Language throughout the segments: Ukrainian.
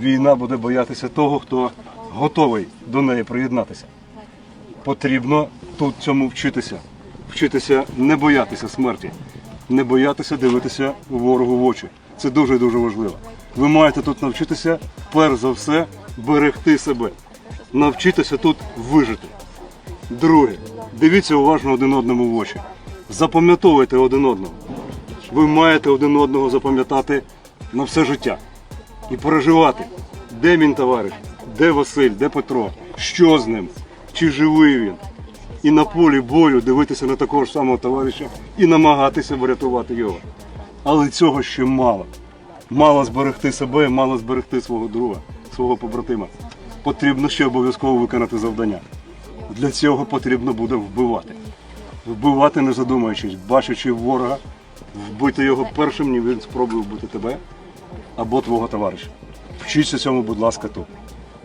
Війна буде боятися того, хто готовий до неї приєднатися. Потрібно тут цьому вчитися. Вчитися не боятися смерті, не боятися дивитися ворогу в очі. Це дуже дуже важливо. Ви маєте тут навчитися, перш за все, берегти себе. Навчитися тут вижити. Друге, дивіться уважно один одному в очі. Запам'ятовуйте один одного. Ви маєте один одного запам'ятати на все життя і переживати, де мій товариш, де Василь, де Петро, що з ним, чи живий він. І на полі бою дивитися на такого ж самого товариша і намагатися врятувати його. Але цього ще мало. Мало зберегти себе, мало зберегти свого друга, свого побратима. Потрібно ще обов'язково виконати завдання. Для цього потрібно буде вбивати. Вбивати не задумуючись, бачачи ворога, вбити його першим, ніж він спробує вбити тебе або твого товариша. Вчіться цьому, будь ласка, тут.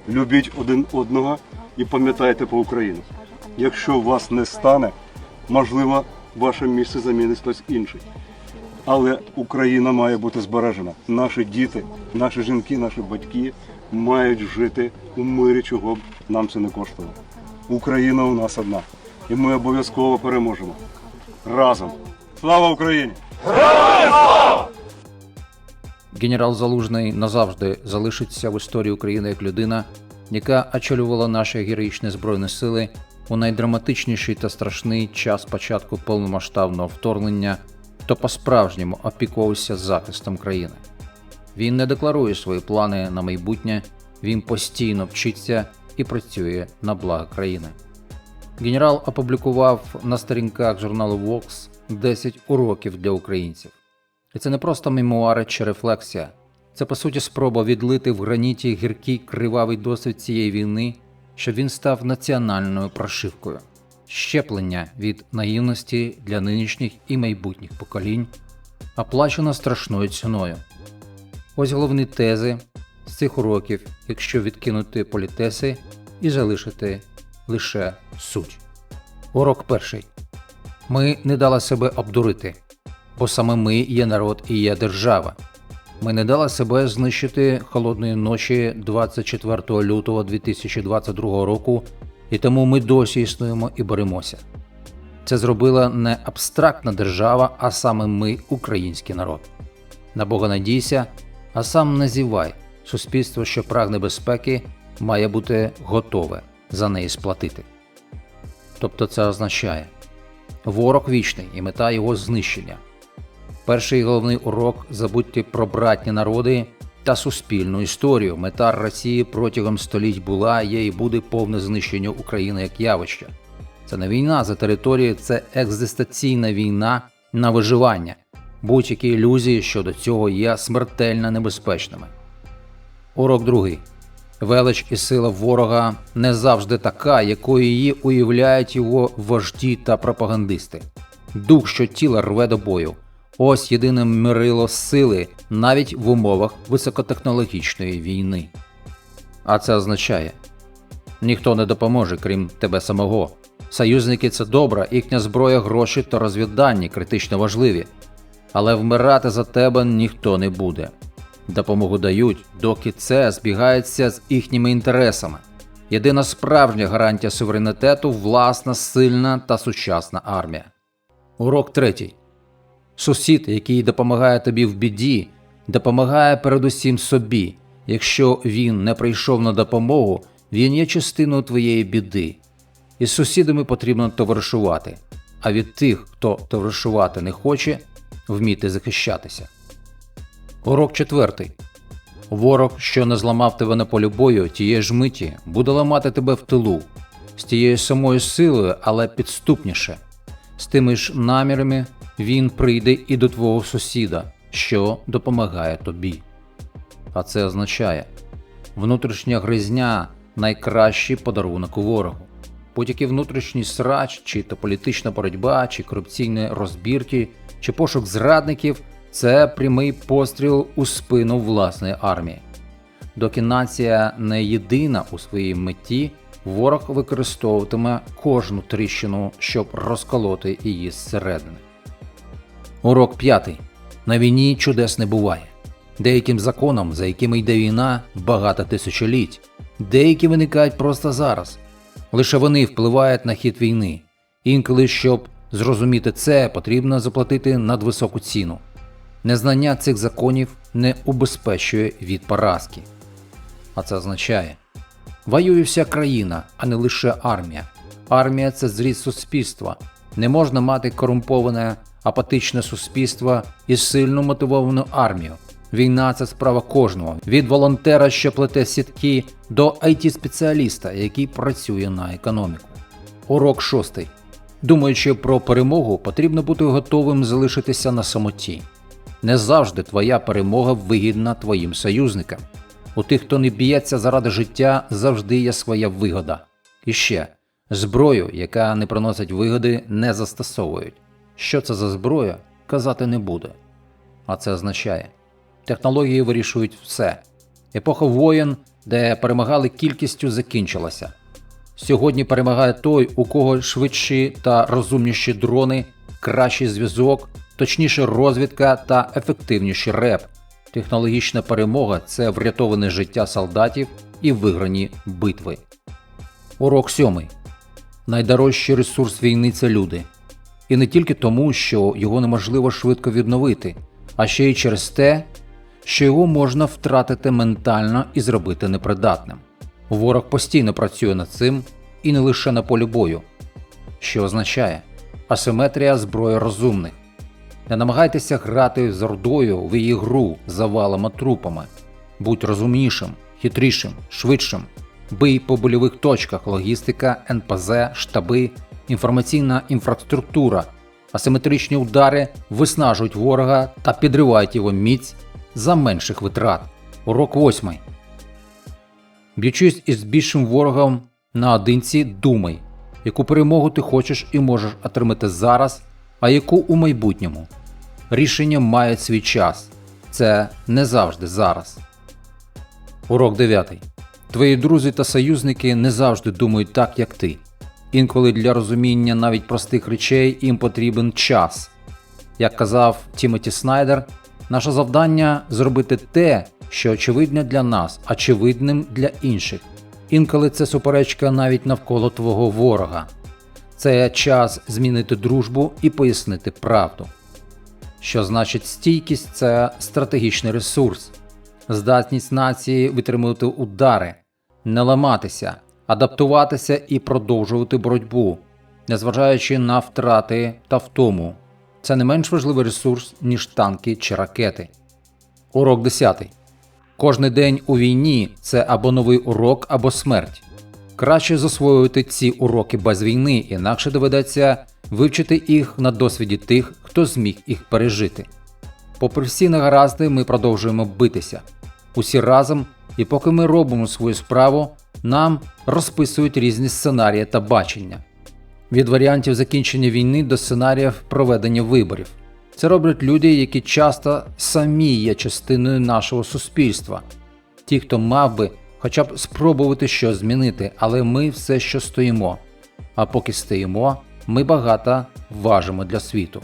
Любіть один одного і пам'ятайте по Україну. Якщо вас не стане, можливо, ваше місце замінить хтось інший. Але Україна має бути збережена. Наші діти, наші жінки, наші батьки мають жити у мирі, чого б нам це не коштувало. Україна у нас одна. І ми обов'язково переможемо. Разом. Слава Україні! Генерал Залужний назавжди залишиться в історії України як людина, яка очолювала наші героїчні збройні сили у найдраматичніший та страшний час початку повномасштабного вторгнення, то по-справжньому опікувався захистом країни. Він не декларує свої плани на майбутнє, він постійно вчиться і працює на благо країни. Генерал опублікував на сторінках журналу Vox 10 уроків для українців. І це не просто мемуари чи рефлексія, це по суті спроба відлити в граніті гіркий кривавий досвід цієї війни, щоб він став національною прошивкою, щеплення від наївності для нинішніх і майбутніх поколінь, оплачено страшною ціною. Ось головні тези з цих уроків, якщо відкинути політеси і залишити лише суть. Урок перший. Ми не дали себе обдурити, бо саме ми є народ і є держава. Ми не дали себе знищити холодної ночі 24 лютого 2022 року, і тому ми досі існуємо і боремося. Це зробила не абстрактна держава, а саме ми, український народ. На Бога надійся, а сам назівай. Суспільство, що прагне безпеки, має бути готове за неї сплатити. Тобто це означає ворог вічний і мета його знищення. Перший головний урок забудьте про братні народи та суспільну історію. Мета Росії протягом століть була, є і буде повне знищення України як явища. Це не війна за територію, це екзистенційна війна на виживання. Будь-які ілюзії щодо цього є смертельно небезпечними. Урок другий. Велич і сила ворога не завжди така, якою її уявляють його вожді та пропагандисти. Дух, що тіла рве до бою. Ось єдине мирило сили навіть в умовах високотехнологічної війни. А це означає: ніхто не допоможе, крім тебе самого. Союзники це добре, їхня зброя, гроші та розвіддані критично важливі. Але вмирати за тебе ніхто не буде. Допомогу дають, доки це збігається з їхніми інтересами. Єдина справжня гарантія суверенітету власна, сильна та сучасна армія. Урок третій. Сусід, який допомагає тобі в біді, допомагає передусім собі. Якщо він не прийшов на допомогу, він є частиною твоєї біди. Із сусідами потрібно товаришувати, а від тих, хто товаришувати не хоче, вміти захищатися. Урок четвертий. Ворог, що не зламав тебе на полі бою, тієї ж миті, буде ламати тебе в тилу, з тією самою силою, але підступніше. З тими ж намірами він прийде і до твого сусіда, що допомагає тобі. А це означає, внутрішня гризня найкращий подарунок ворогу. Будь-який внутрішній срач, чи то політична боротьба, чи корупційні розбірки, чи пошук зрадників це прямий постріл у спину власної армії. Доки нація не єдина у своїй меті, ворог використовуватиме кожну тріщину, щоб розколоти її зсередини. Урок п'ятий. На війні чудес не буває. деяким законам, за якими йде війна багато тисячоліть, деякі виникають просто зараз. Лише вони впливають на хід війни. Інколи, щоб зрозуміти це, потрібно заплатити надвисоку ціну. Незнання цих законів не убезпечує від поразки. А це означає, воює вся країна, а не лише армія. Армія це зріст суспільства. Не можна мати корумповане, апатичне суспільство і сильно мотивовану армію. Війна це справа кожного від волонтера, що плете сітки, до it спеціаліста який працює на економіку. Урок шостий. Думаючи про перемогу, потрібно бути готовим залишитися на самоті. Не завжди твоя перемога вигідна твоїм союзникам. У тих, хто не б'ється заради життя, завжди є своя вигода. І ще зброю, яка не приносить вигоди, не застосовують. Що це за зброя, казати не буде. А це означає, технології вирішують все. Епоха воєн, де перемагали кількістю, закінчилася. Сьогодні перемагає той, у кого швидші та розумніші дрони, кращий зв'язок, точніша розвідка та ефективніший реп. Технологічна перемога це врятоване життя солдатів і виграні битви. Урок сьомий. Найдорожчий ресурс війни це люди. І не тільки тому, що його неможливо швидко відновити, а ще й через те, що його можна втратити ментально і зробити непридатним. Ворог постійно працює над цим і не лише на полі бою, що означає асиметрія зброї розумних. Не намагайтеся грати з ордою в її гру завалами трупами. Будь розумнішим, хитрішим, швидшим. Бий по больових точках, логістика, НПЗ, штаби, інформаційна інфраструктура. Асиметричні удари виснажують ворога та підривають його міць за менших витрат. Урок 8. Б'ючись із більшим ворогом наодинці, думай, яку перемогу ти хочеш і можеш отримати зараз, а яку у майбутньому. Рішення мають свій час. Це не завжди зараз. Урок 9. Твої друзі та союзники не завжди думають так, як ти. Інколи для розуміння навіть простих речей їм потрібен час. Як казав Тімоті Снайдер, наше завдання зробити те, що очевидне для нас, очевидним для інших. Інколи це суперечка навіть навколо твого ворога. Це час змінити дружбу і пояснити правду. Що значить стійкість це стратегічний ресурс, здатність нації витримувати удари, не ламатися, адаптуватися і продовжувати боротьбу, незважаючи на втрати та втому. Це не менш важливий ресурс, ніж танки чи ракети. Урок 10. Кожний день у війні це або новий урок, або смерть. Краще засвоювати ці уроки без війни, інакше доведеться вивчити їх на досвіді тих, хто зміг їх пережити. Попри всі негаразди, ми продовжуємо битися. Усі разом, і поки ми робимо свою справу, нам розписують різні сценарії та бачення. Від варіантів закінчення війни до сценаріїв проведення виборів. Це роблять люди, які часто самі є частиною нашого суспільства. Ті, хто мав би хоча б спробувати щось змінити, але ми все ще стоїмо. А поки стоїмо, ми багато важимо для світу.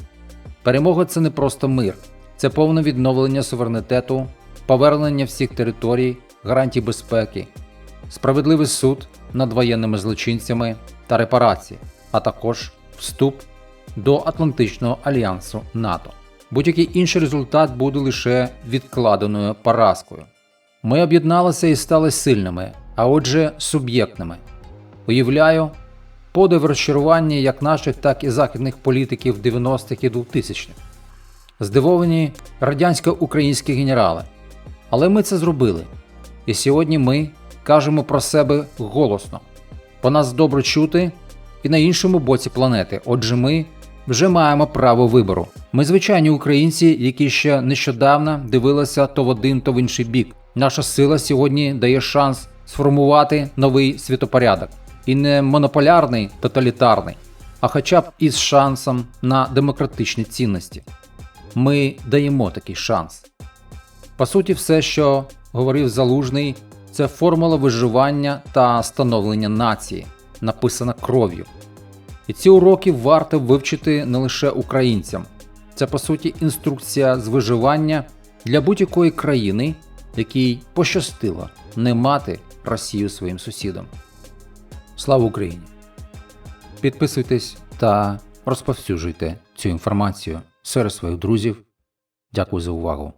Перемога це не просто мир, це повне відновлення суверенітету, повернення всіх територій, гарантій безпеки, справедливий суд над воєнними злочинцями та репарації, а також вступ до Атлантичного альянсу НАТО. Будь-який інший результат буде лише відкладеною поразкою. Ми об'єдналися і стали сильними, а отже, суб'єктними. Уявляю, подив розчарування як наших, так і західних політиків 90-х і 2000-х. Здивовані радянсько-українські генерали. Але ми це зробили. І сьогодні ми кажемо про себе голосно. По нас добре чути і на іншому боці планети. Отже, ми вже маємо право вибору. Ми звичайні українці, які ще нещодавно дивилися то в один, то в інший бік. Наша сила сьогодні дає шанс сформувати новий світопорядок. І не монополярний, тоталітарний, а хоча б із шансом на демократичні цінності. Ми даємо такий шанс. По суті, все, що говорив Залужний, це формула виживання та становлення нації, написана кров'ю. І ці уроки варто вивчити не лише українцям. Це по суті інструкція з виживання для будь-якої країни, якій пощастило не мати Росію своїм сусідом. Слава Україні! Підписуйтесь та розповсюджуйте цю інформацію серед своїх друзів. Дякую за увагу!